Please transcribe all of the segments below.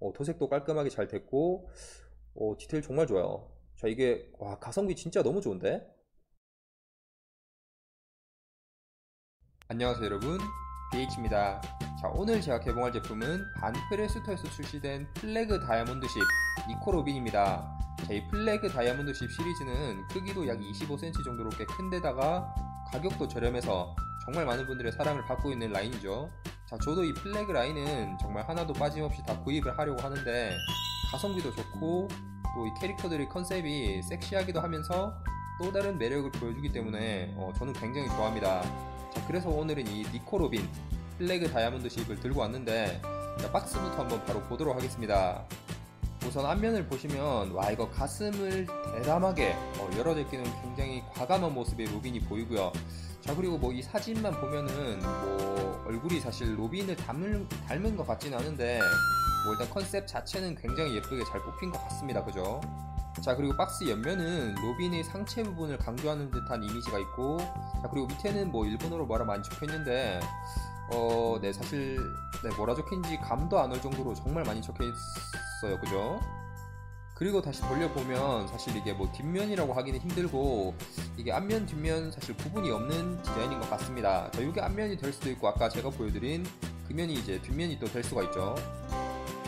어, 도색도 깔끔하게 잘 됐고 어, 디테일 정말 좋아요. 자 이게 와 가성비 진짜 너무 좋은데? 안녕하세요 여러분 BH입니다. 자 오늘 제가 개봉할 제품은 반프레스토에서 출시된 플래그 다이아몬드십 니코로빈입니다. 자, 이 플래그 다이아몬드십 시리즈는 크기도 약 25cm 정도로 꽤 큰데다가 가격도 저렴해서 정말 많은 분들의 사랑을 받고 있는 라인이죠. 자, 저도 이 플래그 라인은 정말 하나도 빠짐없이 다 구입을 하려고 하는데 가성비도 좋고 또 이 캐릭터들의 컨셉이 섹시하기도 하면서 또 다른 매력을 보여주기 때문에 어, 저는 굉장히 좋아합니다. 자, 그래서 오늘은 이 니코로빈 플래그 다이아몬드 십을 들고 왔는데 자, 박스부터 한번 바로 보도록 하겠습니다. 우선 앞면을 보시면 와 이거 가슴을 대담하게 어, 열어져 있기는 굉장히 과감한 모습의 로빈이 보이고요. 자 그리고 뭐 이 사진만 보면은 뭐 얼굴이 사실 로빈을 닮은, 닮은 것 같지는 않은데 뭐 일단 컨셉 자체는 굉장히 예쁘게 잘 뽑힌 것 같습니다. 그죠? 자 그리고 박스 옆면은 로빈의 상체 부분을 강조하는 듯한 이미지가 있고 자 그리고 밑에는 뭐 일본어로 뭐라 많이 적혀있는데 어, 네, 사실, 네, 뭐라 적힌지 감도 안 올 정도로 정말 많이 적혀 있어요. 그죠? 그리고 다시 돌려보면 사실 이게 뭐 뒷면이라고 하기는 힘들고 이게 앞면, 뒷면 사실 구분이 없는 디자인인 것 같습니다. 자, 이게 앞면이 될 수도 있고 아까 제가 보여드린 그 면이 이제 뒷면이 또 될 수가 있죠.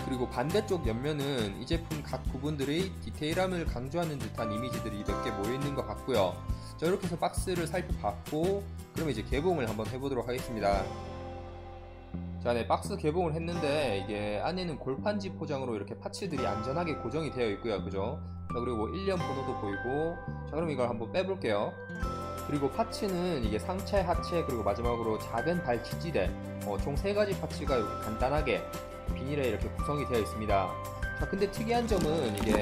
그리고 반대쪽 옆면은 이 제품 각 부분들의 디테일함을 강조하는 듯한 이미지들이 몇 개 모여있는 것 같고요. 자, 이렇게 해서 박스를 살펴봤고 그러면 이제 개봉을 한번 해보도록 하겠습니다. 자, 네, 박스 개봉을 했는데 이게 안에는 골판지 포장으로 이렇게 파츠들이 안전하게 고정이 되어 있고요. 그죠? 자, 그리고 뭐 1년 번호도 보이고 자, 그럼 이걸 한번 빼볼게요. 그리고 파츠는 이게 상체, 하체, 그리고 마지막으로 작은 발 지지대 어, 총 3가지 파츠가 이렇게 간단하게 비닐에 이렇게 구성이 되어 있습니다. 자, 근데 특이한 점은 이게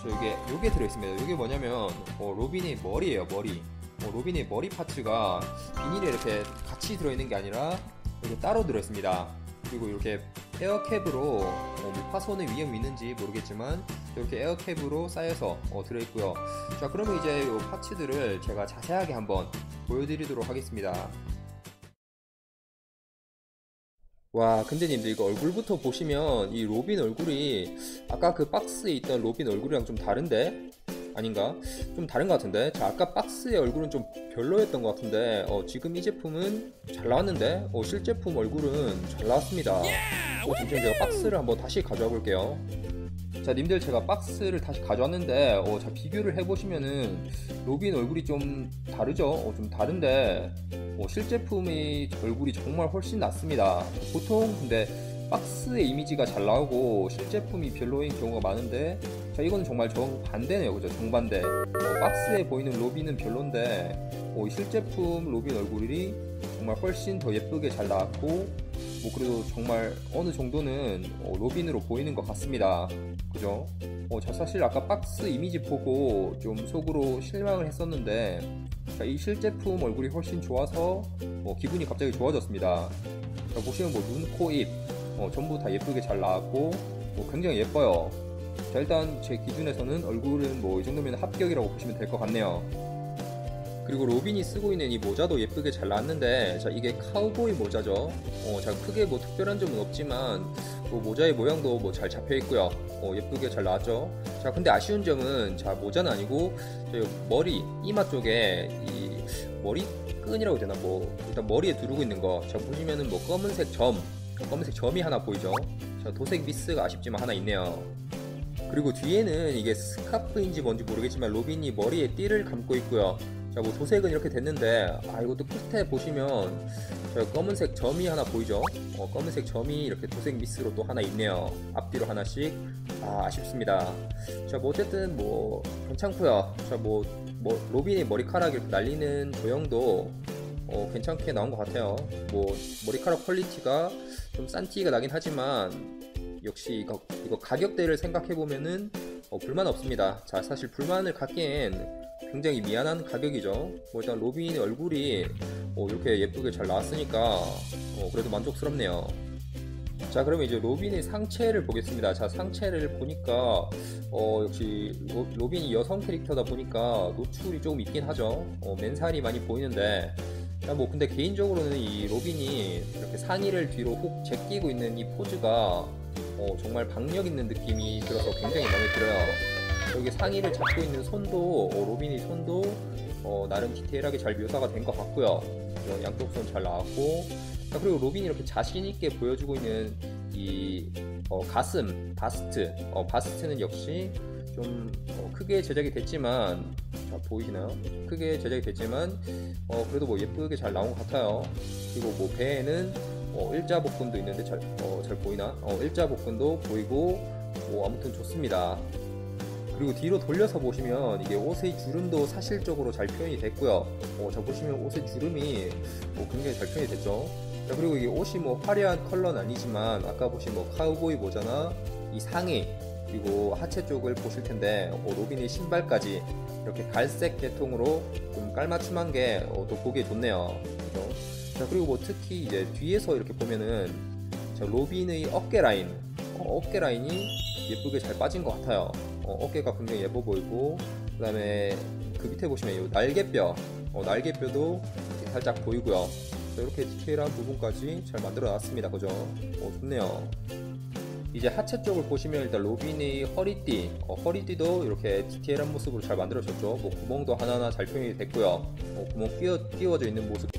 저 이게 요게 들어있습니다. 요게 뭐냐면 어, 로빈의 머리예요, 머리. 어, 로빈의 머리 파츠가 비닐에 이렇게 같이 들어있는 게 아니라 이렇게 따로 들어있습니다. 그리고 이렇게 에어캡으로 어, 뭐 파손의 위험이 있는지 모르겠지만 이렇게 에어캡으로 쌓여서 어, 들어있고요. 자 그러면 이제 이 파츠들을 제가 자세하게 한번 보여드리도록 하겠습니다. 와 근데 님들 이거 얼굴부터 보시면 이 로빈 얼굴이 아까 그 박스에 있던 로빈 얼굴이랑 좀 다른데? 아닌가? 좀 다른 것 같은데? 자, 아까 박스의 얼굴은 좀 별로였던 것 같은데, 어, 지금 이 제품은 잘 나왔는데, 어, 실제품 얼굴은 잘 나왔습니다. 어, 잠시만 제가 박스를 한번 다시 가져와 볼게요. 자, 님들 제가 박스를 다시 가져왔는데, 어, 자, 비교를 해보시면은, 로빈 얼굴이 좀 다르죠? 어, 좀 다른데, 어, 실제품의 얼굴이 정말 훨씬 낫습니다. 보통, 근데, 박스의 이미지가 잘 나오고 실제품이 별로인 경우가 많은데 자 이건 정말 정반대네요. 그죠? 정반대. 어, 박스에 보이는 로빈은 별론데 어, 실제품 로빈 얼굴이 정말 훨씬 더 예쁘게 잘 나왔고 뭐 그래도 정말 어느 정도는 어, 로빈으로 보이는 것 같습니다. 그죠? 어, 자 사실 아까 박스 이미지 보고 좀 속으로 실망을 했었는데 자, 이 실제품 얼굴이 훨씬 좋아서 어, 기분이 갑자기 좋아졌습니다. 자, 보시면 뭐 눈, 코, 입 어, 전부 다 예쁘게 잘 나왔고 뭐 굉장히 예뻐요. 자 일단 제 기준에서는 얼굴은 뭐 이 정도면 합격이라고 보시면 될 것 같네요. 그리고 로빈이 쓰고 있는 이 모자도 예쁘게 잘 나왔는데 자 이게 카우보이 모자죠. 어, 자 크게 뭐 특별한 점은 없지만 뭐 모자의 모양도 뭐 잘 잡혀 있고요. 어, 예쁘게 잘 나왔죠. 자 근데 아쉬운 점은 자 모자는 아니고 저 머리 이마 쪽에 이 머리 끈이라고 되나 뭐 일단 머리에 두르고 있는 거. 자 보시면은 뭐 검은색 점 검은색 점이 하나 보이죠? 자, 도색 미스가 아쉽지만 하나 있네요. 그리고 뒤에는 이게 스카프인지 뭔지 모르겠지만 로빈이 머리에 띠를 감고 있고요. 자, 뭐 도색은 이렇게 됐는데 아 이것도 끝에 보시면 저 검은색 점이 하나 보이죠? 어, 검은색 점이 이렇게 도색 미스로 또 하나 있네요. 앞뒤로 하나씩 아 아쉽습니다. 자, 뭐 어쨌든 뭐 괜찮고요. 자, 뭐, 뭐 로빈의 머리카락 이렇게 날리는 조형도 어, 괜찮게 나온 것 같아요. 뭐 머리카락 퀄리티가 좀 싼 티가 나긴 하지만 역시 이거, 이거 가격대를 생각해 보면은 어, 불만 없습니다. 자 사실 불만을 갖기엔 굉장히 미안한 가격이죠. 뭐 일단 로빈의 얼굴이 어, 이렇게 예쁘게 잘 나왔으니까 어, 그래도 만족스럽네요. 자 그러면 이제 로빈의 상체를 보겠습니다. 자 상체를 보니까 어, 역시 로, 빈이 여성 캐릭터다 보니까 노출이 조금 있긴 하죠. 어, 맨살이 많이 보이는데 뭐 근데 개인적으로는 이 로빈이 이렇게 상의를 뒤로 훅 제끼고 있는 이 포즈가 어, 정말 박력 있는 느낌이 들어서 굉장히 마음에 들어요. 여기 상의를 잡고 있는 손도 어, 로빈이 손도 어, 나름 디테일하게 잘 묘사가 된 것 같고요. 양쪽 손 잘 나왔고 자, 그리고 로빈이 이렇게 자신 있게 보여주고 있는 이 어, 가슴 바스트 어, 바스트는 역시 좀 어, 크게 제작이 됐지만 자, 보이시나요? 크게 제작이 됐지만 어, 그래도 뭐 예쁘게 잘 나온 것 같아요. 그리고 뭐 배에는 어, 일자 복근도 있는데 잘, 어, 잘 보이나? 어, 일자 복근도 보이고 뭐 아무튼 좋습니다. 그리고 뒤로 돌려서 보시면 이게 옷의 주름도 사실적으로 잘 표현이 됐고요. 어, 자 보시면 옷의 주름이 뭐 굉장히 잘 표현이 됐죠. 자 그리고 이게 옷이 뭐 화려한 컬러는 아니지만 아까 보신 뭐 카우보이 모자나 이 상의 그리고 하체 쪽을 보실 텐데 어, 로빈의 신발까지 이렇게 갈색 계통으로 좀 깔맞춤한 게또 어, 보기에 좋네요. 그죠? 자 그리고 뭐 특히 이제 뒤에서 이렇게 보면은 자, 로빈의 어깨 라인 어, 어깨 라인이 예쁘게 잘 빠진 것 같아요. 어, 어깨가 굉장히 예뻐 보이고 그 다음에 그 밑에 보시면 이 날개뼈 어, 날개뼈도 살짝 보이고요 이렇게 디테일한 부분까지 잘 만들어 놨습니다 그죠 어, 좋네요 이제 하체 쪽을 보시면 일단 로빈의 허리띠 어, 허리띠도 이렇게 디테일한 모습으로 잘 만들어졌죠. 뭐 구멍도 하나하나 잘 표현이 됐고요. 어, 구멍 끼워, 끼워져 있는 모습도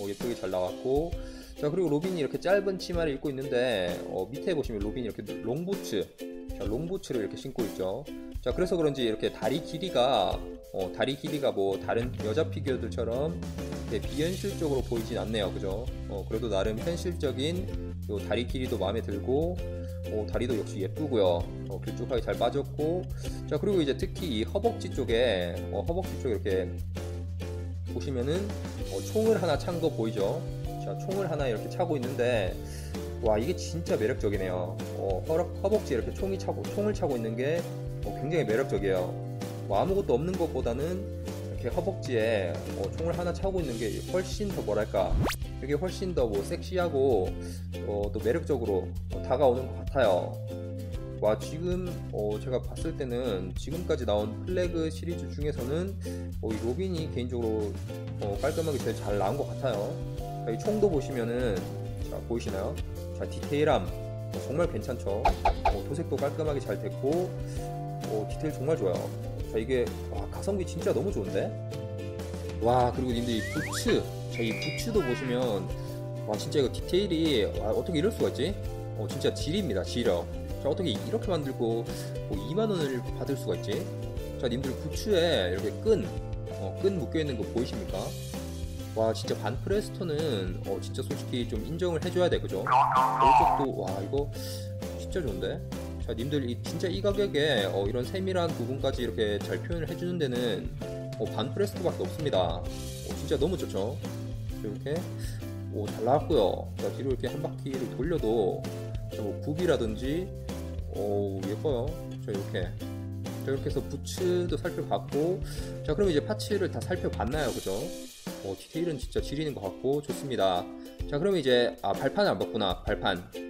어, 예쁘게 잘 나왔고. 자 그리고 로빈이 이렇게 짧은 치마를 입고 있는데 어, 밑에 보시면 로빈이 이렇게 롱부츠 자, 롱부츠를 이렇게 신고 있죠. 자, 그래서 그런지 이렇게 다리 길이가 어, 다리 길이가 뭐 다른 여자 피규어들처럼 비현실적으로 보이진 않네요. 그죠? 어, 그래도 나름 현실적인 요 다리 길이도 마음에 들고 어, 다리도 역시 예쁘고요. 어, 길쭉하게 잘 빠졌고 자, 그리고 이제 특히 이 허벅지 쪽에 어, 허벅지 쪽에 이렇게 보시면은 어, 총을 하나 찬 거 보이죠? 자, 총을 하나 이렇게 차고 있는데 와 이게 진짜 매력적이네요. 어, 허벅지에 이렇게 총이 차고 총을 차고 있는 게 어, 굉장히 매력적이에요. 뭐 아무것도 없는 것보다는 이렇게 허벅지에 어, 총을 하나 차고 있는 게 훨씬 더 뭐랄까 이게 훨씬 더 뭐 섹시하고 어, 또 매력적으로 어, 다가오는 것 같아요. 와 지금 어, 제가 봤을 때는 지금까지 나온 플래그 시리즈 중에서는 어, 이 로빈이 개인적으로 어, 깔끔하게 제일 잘 나온 것 같아요. 이 총도 보시면은 자 보이시나요? 자 디테일함 어, 정말 괜찮죠 어, 도색도 깔끔하게 잘 됐고 어, 디테일 정말 좋아요. 자 이게 와, 가성비 진짜 너무 좋은데? 와 그리고 님들 이 부츠. 자 이 부츠도 보시면 와 진짜 이거 디테일이 와, 어떻게 이럴 수가 있지? 어 진짜 질입니다 질력 자 어떻게 이렇게 만들고 뭐 2만원을 받을 수가 있지? 자 님들 부츠에 이렇게 끈, 어, 끈 묶여있는 거 보이십니까? 와 진짜 반 프레스토는 어 진짜 솔직히 좀 인정을 해줘야 돼 그죠? 이쪽도 와 이거 진짜 좋은데? 자 님들 이 진짜 이 가격에 어, 이런 세밀한 부분까지 이렇게 잘 표현을 해주는 데는 어, 반프레스토밖에 없습니다 어, 진짜 너무 좋죠? 이렇게 오 잘 나왔고요 자 뒤로 이렇게 한 바퀴를 돌려도 자 뭐 굽이라든지 오 예뻐요 자 이렇게 자 이렇게 해서 부츠도 살펴봤고 자 그럼 이제 파츠를 다 살펴봤나요 그죠? 어, 디테일은 진짜 지리는 것 같고 좋습니다. 자 그럼 이제 아 발판을 안 봤구나 발판.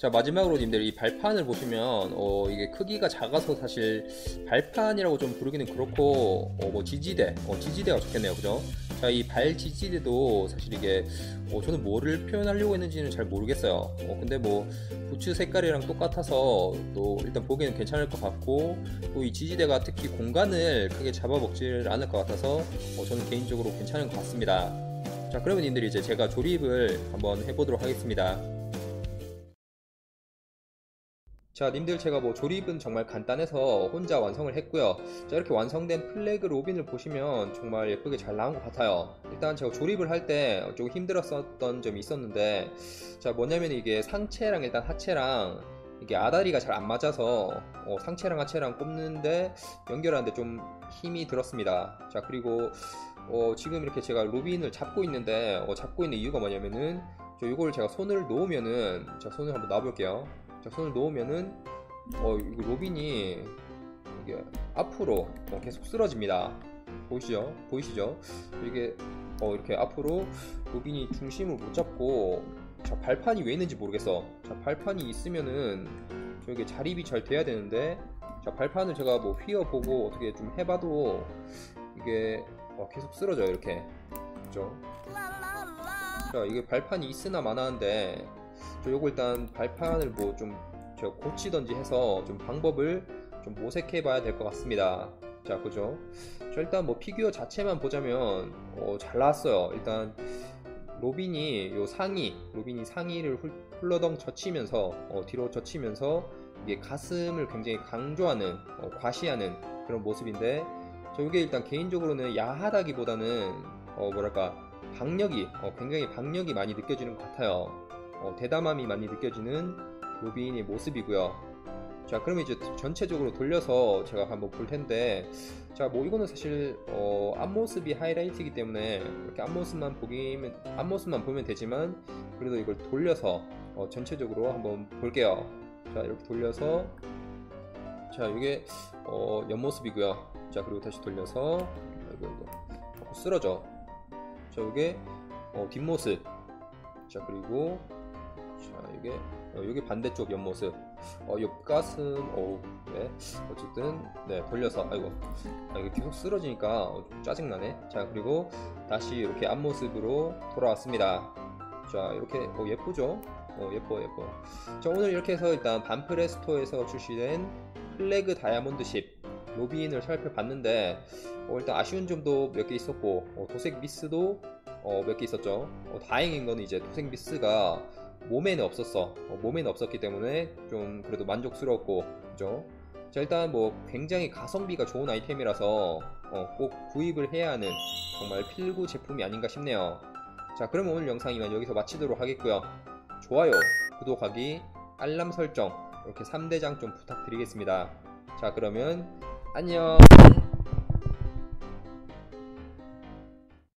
자 마지막으로 님들 이 발판을 보시면 어, 이게 크기가 작아서 사실 발판이라고 좀 부르기는 그렇고 어, 뭐 지지대 어, 지지대가 좋겠네요. 그죠? 자 이 발 지지대도 사실 이게 어, 저는 뭐를 표현하려고 했는지는 잘 모르겠어요. 어, 근데 뭐 부츠 색깔이랑 똑같아서 또 일단 보기에는 괜찮을 것 같고 또 이 지지대가 특히 공간을 크게 잡아먹질 않을 것 같아서 어, 저는 개인적으로 괜찮은 것 같습니다. 자 그러면 님들이 이제 제가 조립을 한번 해보도록 하겠습니다 자 님들 제가 뭐 조립은 정말 간단해서 혼자 완성을 했고요. 자 이렇게 완성된 플래그 로빈을 보시면 정말 예쁘게 잘 나온 것 같아요. 일단 제가 조립을 할 때 조금 힘들었었던 점이 있었는데 자 뭐냐면 이게 상체랑 일단 하체랑 이게 아다리가 잘 안 맞아서 어, 상체랑 하체랑 꼽는데 연결하는데 좀 힘이 들었습니다. 자 그리고 어, 지금 이렇게 제가 로빈을 잡고 있는데 어, 잡고 있는 이유가 뭐냐면은 저 이걸 제가 손을 놓으면은 자 손을 한번 놔볼게요 자, 손을 놓으면은 어, 이거 로빈이 이게 앞으로 어, 계속 쓰러집니다. 보이시죠? 보이시죠? 이게 어, 이렇게 앞으로 로빈이 중심을 못 잡고 자, 발판이 왜 있는지 모르겠어. 자, 발판이 있으면은 저게 자립이 잘 돼야 되는데 자, 발판을 제가 뭐 휘어보고 어떻게 좀 해봐도 이게 어, 계속 쓰러져요 이렇게 그죠? 자 이게 발판이 있으나 마나한데 저 요거 일단 발판을 뭐좀저 고치던지 해서 좀 방법을 좀 모색해 봐야 될 것 같습니다. 자, 그죠? 자, 일단 뭐 피규어 자체만 보자면 어, 잘 나왔어요. 일단 로빈이 요 상의, 로빈이 상의를 훌- 훌러덩 젖히면서 어, 뒤로 젖히면서 이게 가슴을 굉장히 강조하는 어, 과시하는 그런 모습인데 저 이게 일단 개인적으로는 야하다기보다는 어, 뭐랄까 박력이 어, 굉장히 박력이 많이 느껴지는 것 같아요. 어, 대담함이 많이 느껴지는 로빈의 모습이고요. 자, 그러면 이제 전체적으로 돌려서 제가 한번 볼 텐데, 자, 뭐 이거는 사실 어, 앞모습이 하이라이트이기 때문에 이렇게 앞모습만 보기면 앞모습만 보면 되지만 그래도 이걸 돌려서 어, 전체적으로 한번 볼게요. 자, 이렇게 돌려서 자, 이게 어, 옆모습이고요. 자, 그리고 다시 돌려서 아이고 이거 자꾸 쓰러져. 자, 이게 어, 뒷모습. 자, 그리고 자, 이게 어, 여기 반대쪽 옆모습. 어, 옆가슴, 어우, 네. 어쨌든, 네, 돌려서, 아이고, 아, 이게 계속 쓰러지니까 어, 좀 짜증나네. 자, 그리고 다시 이렇게 앞모습으로 돌아왔습니다. 자, 이렇게, 어, 예쁘죠? 어, 예뻐, 예뻐. 자, 오늘 이렇게 해서 일단 반프레 스토어에서 출시된 플래그 다이아몬드 10 로빈을 살펴봤는데, 어, 일단 아쉬운 점도 몇 개 있었고, 어, 도색 미스도 어, 몇 개 있었죠. 어, 다행인 거는 이제 도색 미스가 몸에는 없었어. 어, 몸에는 없었기 때문에 좀 그래도 만족스러웠고, 그죠? 자, 일단 뭐 굉장히 가성비가 좋은 아이템이라서 어, 꼭 구입을 해야 하는 정말 필구 제품이 아닌가 싶네요. 자, 그러면 오늘 영상 이만 여기서 마치도록 하겠고요. 좋아요, 구독하기, 알람 설정 이렇게 3대장 좀 부탁드리겠습니다. 자, 그러면 안녕!